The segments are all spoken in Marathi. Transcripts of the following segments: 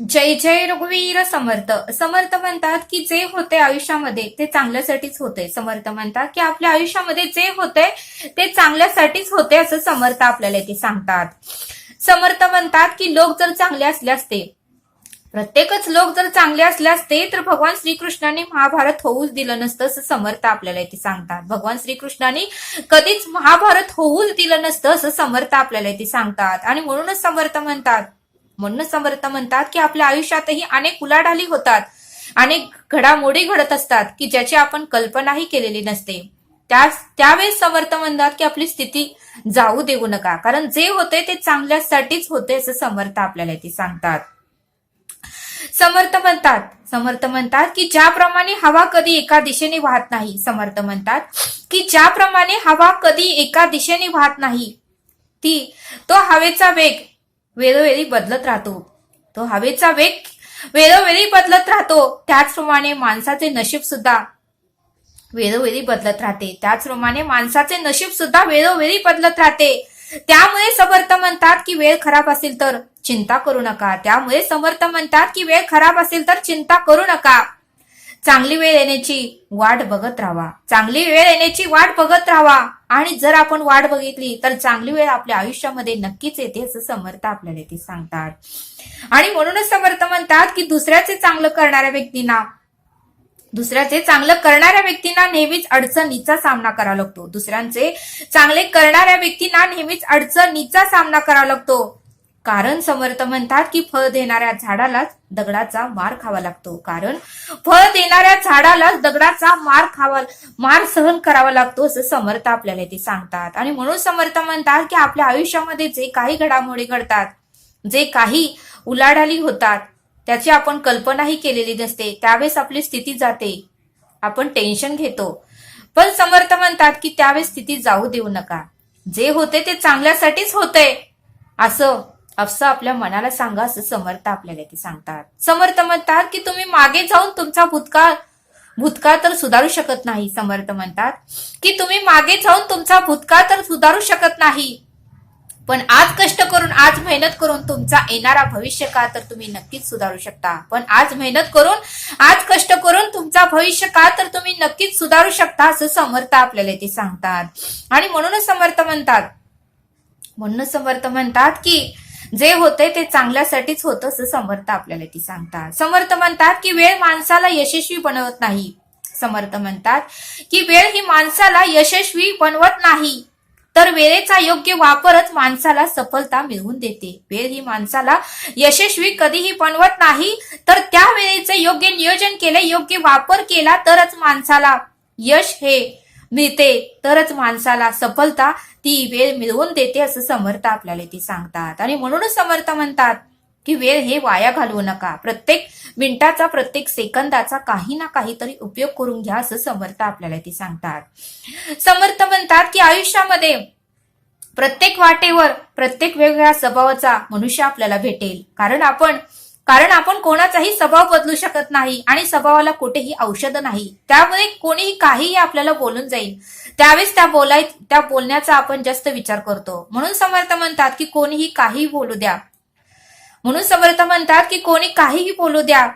जय जय रघुवीर समर्थ. समर्थ म्हणतात की जे होते आयुष्यामध्ये ते चांगल्यासाठीच होते समर्थ म्हणतात की आपल्या आयुष्यामध्ये जे होते ते चांगल्यासाठीच होते असं समर्थ आपल्याला ते सांगतात. समर्थ म्हणतात की लोक जर चांगले असले असते प्रत्येकच लोक जर चांगले असले असते तर भगवान श्रीकृष्णाने महाभारत होऊच दिलं नसतं असं समर्थ आपल्याला इथे सांगतात. भगवान श्रीकृष्णाने कधीच महाभारत होऊच दिलं नसतं असं समर्थ आपल्याला इथे सांगतात. आणि म्हणूनच समर्थ म्हणतात म्हणूनच समर्थ म्हणतात की आपल्या आयुष्यातही अनेक उलाढाली होतात. अनेक घडामोडी घडत असतात की ज्याची आपण कल्पनाही केलेली नसते. त्या त्यावेळेस समर्थ म्हणतात की आपली स्थिती जाऊ देऊ नका. कारण जे होते ते चांगल्यासाठीच होते असं समर्थ आपल्याला ते सांगतात. समर्थ म्हणतात समर्थ म्हणतात की ज्याप्रमाणे हवा कधी एका दिशेने वाहत नाही. समर्थ म्हणतात की ज्याप्रमाणे हवा कधी एका दिशेने वाहत नाही ती तो हवेचा वेग वेळोवेळी बदलत राहतो. तो हवेचा वेग वेळोवेळी बदलत राहतो. त्याचप्रमाणे माणसाचे नशीब सुद्धा वेळोवेळी बदलत राहते. त्याचप्रमाणे माणसाचे नशीब सुद्धा वेळोवेळी बदलत राहते. त्यामुळे समर्थ म्हणतात की वेळ खराब असेल तर चिंता करू नका. त्यामुळे समर्थ म्हणतात की वेळ खराब असेल तर चिंता करू नका. चांगली वेळ येण्याची वाट बघत राहावा चांगली वेळ येण्याची वाट बघत राहावा आणि जर आपण वाट बघितली तर चांगली वेळ आपल्या आयुष्यामध्ये नक्कीच येते असं समर्थ आपल्याला ते सांगतात. आणि म्हणूनच समर्थ म्हणतात की दुसऱ्याचे चांगलं करणाऱ्या व्यक्तींना दुसऱ्याचे चांगलं करणाऱ्या व्यक्तींना नेहमीच अडचणीचा सामना करावा लागतो. दुसऱ्यांचे चांगले करणाऱ्या व्यक्तींना नेहमीच अडचणीचा सामना करावा लागतो. कारण समर्थ म्हणतात की फळ देणाऱ्या झाडालाच दगडाचा मार खावा लागतो. कारण फळ देणाऱ्या झाडालाच दगडाचा मार खावा मार सहन करावा लागतो असं समर्थ आपल्याला ते सांगतात. आणि म्हणून समर्थ म्हणतात की आपल्या आयुष्यामध्ये जे काही घडामोडी घडतात जे काही उलाढाली होतात त्याची आपण कल्पनाही केलेली नसते. त्यावेळेस आपली स्थिती जाते. आपण टेन्शन घेतो. पण समर्थ म्हणतात की त्यावेळेस स्थिती जाऊ देऊ नका. जे होते ते चांगल्यासाठीच होते असं असं आपल्या मनाला सांगा असं समर्थ आपल्याला ते सांगतात. समर्थ म्हणतात की तुम्ही मागे जाऊन तुमचा भूतकाळ भूतकाळ तर सुधारू शकत नाही समर्थ म्हणतात. की तुम्ही मागे जाऊन तुमचा भूतकाळ तर सुधारू शकत नाही. पण आज कष्ट करून आज मेहनत करून तुमचा येणारा भविष्य काळ तर तुम्ही नक्कीच सुधारू शकता. पण आज मेहनत करून आज कष्ट करून तुमचा भविष्य काळ तर तुम्ही नक्कीच सुधारू शकता असं समर्थ आपल्याला ते सांगतात. आणि म्हणूनच समर्थ म्हणतात. म्हणूनच समर्थ म्हणतात की जे होते ते चांगल्यासाठीच होतं असं समर्थ आपल्याला ती सांगतात. समर्थ म्हणतात की वेळ माणसाला यशस्वी बनवत नाही. समर्थ म्हणतात की वेळ ही माणसाला यशस्वी बनवत नाही. तर वेळेचा योग्य वापरच माणसाला सफलता मिळवून देते. वेळ ही माणसाला यशस्वी कधीही बनवत नाही. तर त्या वेळेचे योग्य नियोजन केले योग्य वापर केला तरच माणसाला यश हे मिळते तरच माणसाला सफलता ती वेळ मिळवून देते असं समर्थ आपल्याला ती सांगतात. आणि म्हणूनच समर्थ म्हणतात की वेळ हे वाया घालवू नका. प्रत्येक मिनिटाचा प्रत्येक सेकंदाचा काही ना काहीतरी उपयोग करून घ्या असं समर्थ आपल्याला ती सांगतात. समर्थ म्हणतात की आयुष्यामध्ये प्रत्येक वाटेवर प्रत्येक वेगवेगळ्या स्वभावाचा मनुष्य आपल्याला भेटेल. कारण आपण कारण आपण कोणाचाही स्वभाव बदलू शकत नाही आणि स्वभावाला कुठेही औषध नाही. त्यामुळे कोणीही काहीही आपल्याला बोलून जाईल. त्यावेळेस त्या बोलाय त्या बोलण्याचा आपण जास्त विचार करतो. म्हणून समर्थ म्हणतात की कोणीही काहीही बोलू द्या. म्हणून समर्थ म्हणतात की कोणी काहीही बोलू द्या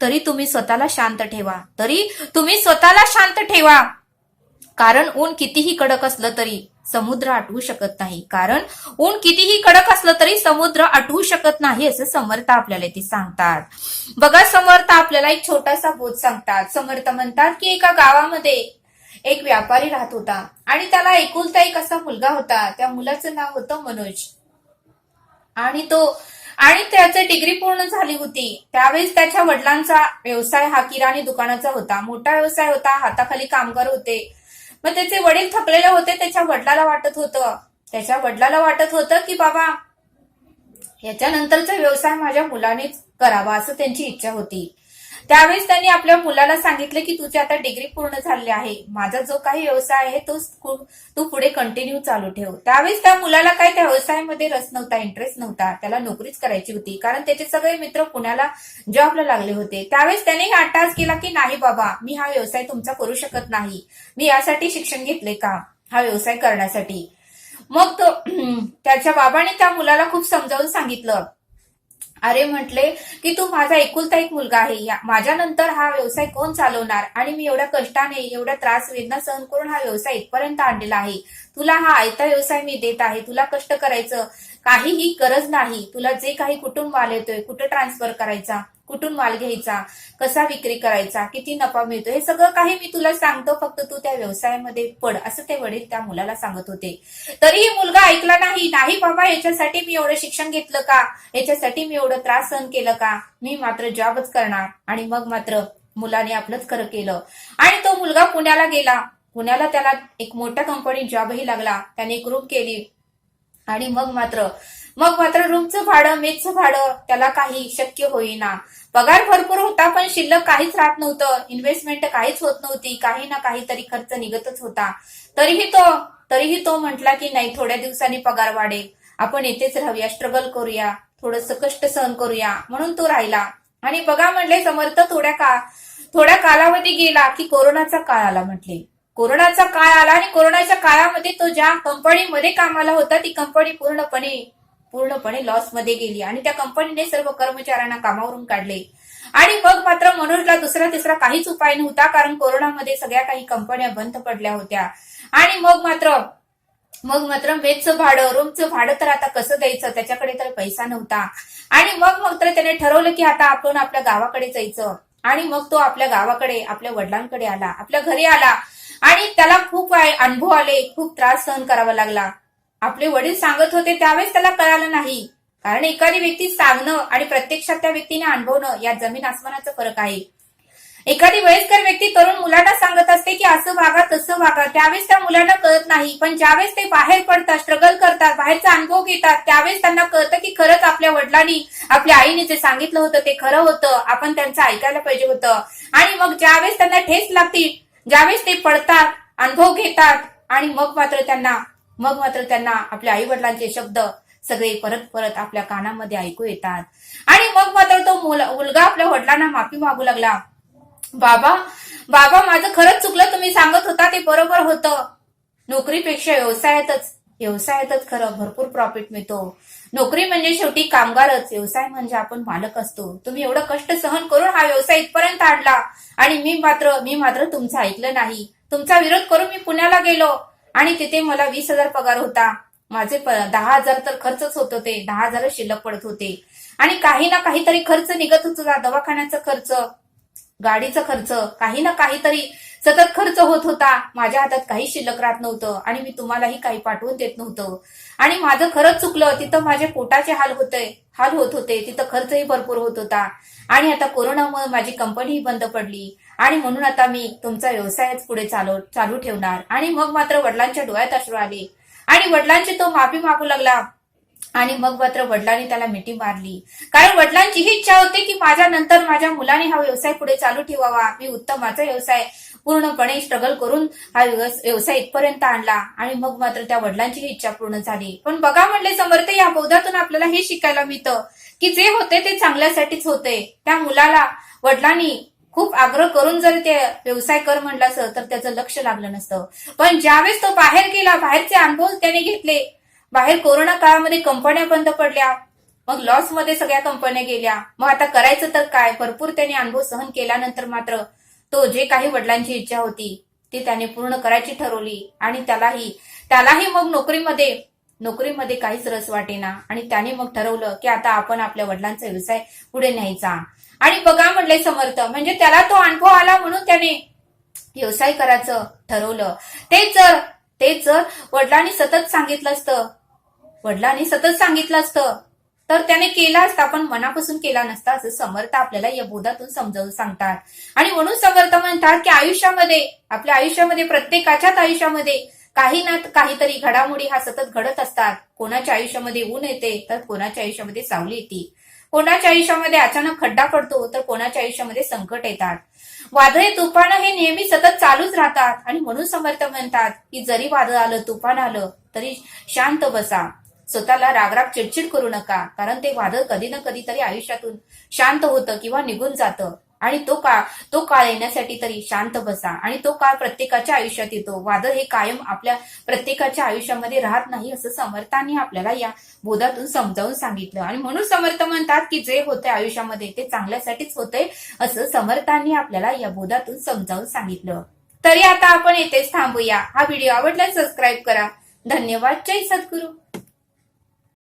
तरी तुम्ही स्वतःला शांत ठेवा. तरी तुम्ही स्वतःला शांत ठेवा. कारण ऊन कितीही कडक असलं तरी समुद्र आटवू शकत नाही. कारण ऊन कितीही कडक असलं तरी समुद्र आटवू शकत नाही असं समर्थ आपल्याला ते सांगतात. बघा समर्थ आपल्याला एक छोटासा बोध सांगतात. समर्थ म्हणतात की एका गावामध्ये एक व्यापारी राहत होता आणि त्याला एकुलता एक असा मुलगा होता. त्या मुलाचं नाव होतं मनोज. आणि तो आणि त्याचे डिग्री पूर्ण झाली होती. त्यावेळेस त्याच्या वडिलांचा व्यवसाय हा किराणी दुकानाचा होता. मोठा व्यवसाय होता. हाताखाली कामगार होते. मग त्याचे वडील थकलेले होते त्याच्या वडिलाला वाटत होतं. त्याच्या वडिलाला वाटत होतं की बाबा याच्यानंतरचा व्यवसाय माझ्या मुलानेच करावा असं त्यांची इच्छा होती. त्यावेळेस त्यांनी आपल्या मुलाला सांगितलं की तुझी आता डिग्री पूर्ण झाली आहे. माझा जो काही व्यवसाय आहे तो तू पुढे कंटिन्यू चालू ठेव. त्यावेळेस त्या मुलाला काही त्या व्यवसायामध्ये रस नव्हता इंटरेस्ट नव्हता. त्याला नोकरीच करायची होती. कारण त्याचे सगळे मित्र पुण्याला जॉबला लागले होते. त्यावेळेस त्याने अट्टास केला की नाही बाबा मी हा व्यवसाय तुमचा करू शकत नाही. मी यासाठी शिक्षण घेतले का? हा व्यवसाय करण्यासाठी. मग त्याच्या बाबाने त्या मुलाला खूप समजावून सांगितलं. अरे म्हटले की तू माझा एकुलता एक मुलगा आहे. या माझ्यानंतर हा व्यवसाय कोण चालवणार? आणि मी एवढ्या कष्टाने एवढ्या त्रास वेदना सहन करून हा व्यवसाय इथपर्यंत आणलेला आहे. तुला हा आयता व्यवसाय मी देत आहे. तुला कष्ट करायचं. काहीही गरज नाही. तुला जे काही कुटुंब आले येतोय कुठं ट्रान्सफर करायचा? कुठून माल घ्यायचा कसा विक्री करायचा किती नफा मिळतो हे सगळं काही मी तुला सांगतो फक्त तू त्या व्यवसायामध्ये पड असं ते वडील त्या मुलाला सांगत होते. तरीही मुलगा ऐकला नाही नाही बाबा याच्यासाठी मी एवढं शिक्षण घेतलं का? याच्यासाठी मी एवढं त्रास सहन केलं का? मी मात्र जॉबच करणार. आणि मग मात्र मुलाने आपलंच खरं केलं. आणि तो मुलगा पुण्याला गेला. पुण्याला त्याला एक मोठ्या कंपनीत जॉबही लागला. त्याने एक रूम केली. आणि मग मात्र मग मात्र रूमचं भाडं मेसचं भाडं त्याला काही शक्य होईना. पगार भरपूर होता पण शिल्लक काहीच राहत नव्हतं. इन्व्हेस्टमेंट काहीच होत नव्हती. काही ना काहीतरी खर्च निघतच होता. तरीही तो तरीही तो म्हटला की नाही थोड्या दिवसांनी पगार वाढेल. आपण येथेच राहूया स्ट्रगल करूया. थोडस कष्ट सहन करूया. म्हणून तो राहिला. आणि बघा म्हटले समर्थ थोड्या का थोड्या कालावधी गेला की कोरोनाचा काळ आला म्हटले. कोरोनाचा काळ आला आणि कोरोनाच्या काळामध्ये तो ज्या कंपनीमध्ये कामाला होता ती कंपनी पूर्णपणे पूर्णपणे लॉसमध्ये गेली आणि त्या कंपनीने सर्व कर्मचाऱ्यांना कामावरून काढले. आणि मग मात्र मनोजला दुसरा तिसरा काहीच उपाय नव्हता कारण कोरोनामध्ये सगळ्या काही कंपन्या बंद पडल्या होत्या. आणि मग मात्र मग मात्र मेजचं भाडं रूमचं भाडं तर आता कसं द्यायचं? त्याच्याकडे तर पैसा नव्हता. आणि मग मात्र त्याने ठरवलं की आता आपण आपल्या गावाकडे जायचं. आणि मग तो आपल्या गावाकडे आपल्या वडिलांकडे आला आपल्या घरी आला. आणि त्याला खूप अनुभव आले खूप त्रास सहन करावा लागला. आपले वडील सांगत होते त्यावेळेस त्याला कळालं नाही. कारण एखादी व्यक्ती सांगणं आणि प्रत्यक्षात त्या व्यक्तीने अनुभवणं यात जमीन आसमानाचा फरक आहे. एखादी वयस्कर व्यक्ती तरुण मुलांना सांगत असते की असं वागा तसं वागा. त्यावेळेस त्या मुलांना कळत नाही. पण ज्यावेळेस ते बाहेर पडतात स्ट्रगल करतात बाहेरचा अनुभव घेतात त्यावेळेस त्यांना कळतं की खरंच आपल्या वडिलांनी आपल्या आईने जे सांगितलं होतं ते खरं होतं. आपण त्यांचं ऐकायला पाहिजे होतं. आणि मग ज्यावेळेस त्यांना ठेस लागतील ज्यावेळेस ते पडतात अनुभव घेतात आणि मग मात्र त्यांना मग मात्र त्यांना आपल्या आई वडिलांचे शब्द सगळे परत परत आपल्या कानामध्ये ऐकू येतात. आणि मग मात्र तो मुलगा आपल्या वडिलांना माफी मागू लागला. बाबा बाबा माझं खरंच चुकलं तुम्ही सांगत होता ते बरोबर होतं. नोकरीपेक्षा व्यवसायातच व्यवसायातच खरं भरपूर प्रॉफिट मिळतो. नोकरी म्हणजे शेवटी कामगारच व्यवसाय म्हणजे आपण मालक असतो. तुम्ही एवढं कष्ट सहन करून हा व्यवसाय इथपर्यंत आणला. आणि मी मात्र मी मात्र तुमचं ऐकलं नाही. तुमचा विरोध करून मी पुण्याला गेलो. आणि तिथे मला वीस हजार पगार होता. माझे दहा हजार तर खर्चच होत होते. दहा हजार शिल्लक पडत होते. आणि काही ना काहीतरी खर्च निघत होता दवाखान्याचा खर्च गाडीचा खर्च काही ना काहीतरी सतत खर्च होत होता. माझ्या हातात काही शिल्लक राहत नव्हतं आणि मी तुम्हालाही काही पाठवून देत नव्हतं. आणि माझं खरंच चुकलं. तिथं माझे पोटाचे हाल होते हाल होत होते. तिथं खर्चही भरपूर होत होता. आणि आता कोरोनामुळे माझी कंपनीही बंद पडली. आणि म्हणून आता मी तुमचा व्यवसायच पुढे चालू चालू ठेवणार. आणि मग मात्र वडिलांच्या डोळ्यात अश्रू आले. आणि वडिलांची तो माफी मागू लागला. आणि मग मात्र वडिलांनी त्याला मिठी मारली. कारण वडिलांची ही इच्छा होती की माझ्या नंतर माझ्या मुलाने हा व्यवसाय पुढे चालू ठेवावा. मी उत्तमाचा व्यवसाय पूर्णपणे स्ट्रगल करून हा व्यवसाय इथपर्यंत आणला. आणि मग मात्र त्या वडिलांची ही इच्छा पूर्ण झाली. पण बघा म्हणले समर्थ या बौद्धातून आपल्याला हे शिकायला मिळतं की जे होते ते चांगल्यासाठीच होते. त्या मुलाला वडिलांनी खूप आग्रह करून जर ते व्यवसाय कर म्हणलं असं तर त्याचं लक्ष लागलं नसतं. पण ज्यावेळेस तो बाहेर गेला बाहेरचे अनुभव त्याने घेतले. बाहेर कोरोना काळामध्ये कंपन्या बंद पडल्या. मग लॉसमध्ये सगळ्या कंपन्या गेल्या. मग आता करायचं तर काय? भरपूर त्याने अनुभव सहन केल्यानंतर मात्र तो जे काही वडिलांची इच्छा होती ती त्याने पूर्ण करायची ठरवली. आणि त्यालाही त्यालाही मग नोकरीमध्ये नोकरीमध्ये काहीच रस वाटेना. आणि त्याने मग ठरवलं की आता आपण आपल्या वडिलांचा व्यवसाय पुढे न्यायचा. आणि बघा म्हटले समर्थ म्हणजे त्याला तो अनुभव आला म्हणून त्याने व्यवसाय करायचं ठरवलं. तेच जर तेच जर वडिलांनी सतत सांगितलं असतं वडिलांनी सतत सांगितलं असतं तर त्याने केला असता पण मनापासून केला नसता असं समर्थ आपल्याला या बोधातून समजावून सांगतात. आणि म्हणून समर्थ म्हणतात की आयुष्यामध्ये आपल्या आयुष्यामध्ये प्रत्येकाच्याच आयुष्यामध्ये काही ना काहीतरी घडामोडी हा सतत घडत असतात. कोणाच्या आयुष्यामध्ये ऊन येते तर कोणाच्या आयुष्यामध्ये सावली येते. कोणाच्या आयुष्यामध्ये अचानक खड्डा पडतो तर कोणाच्या आयुष्यामध्ये संकट येतात. वादळे तुफान हे नेहमी सतत चालूच राहतात आणि म्हणून समर्थ म्हणतात की जरी वादळ आलं तुफान आलं तरी शांत बसा. स्वतःला रागराग चिडचिड करू नका कारण ते वादळ कधी ना कधी तरी आयुष्यातून शांत होतं किंवा निघून जातं. आणि तो काळ तो काळ येण्यासाठी तरी शांत बसा. आणि तो काळ प्रत्येकाच्या आयुष्यात येतो. वादळ हे कायम आपल्या प्रत्येकाच्या आयुष्यामध्ये राहत नाही असं समर्थांनी आपल्याला या बोधातून समजावून सांगितलं. आणि म्हणून समर्थ म्हणतात की जे होते आयुष्यामध्ये ते चांगल्यासाठीच होते असं समर्थांनी आपल्याला या बोधातून समजावून सांगितलं. तरी आता आपण येथेच थांबूया. हा व्हिडिओ आवडल्यास सबस्क्राईब करा. धन्यवाद. जय सद्गुरू.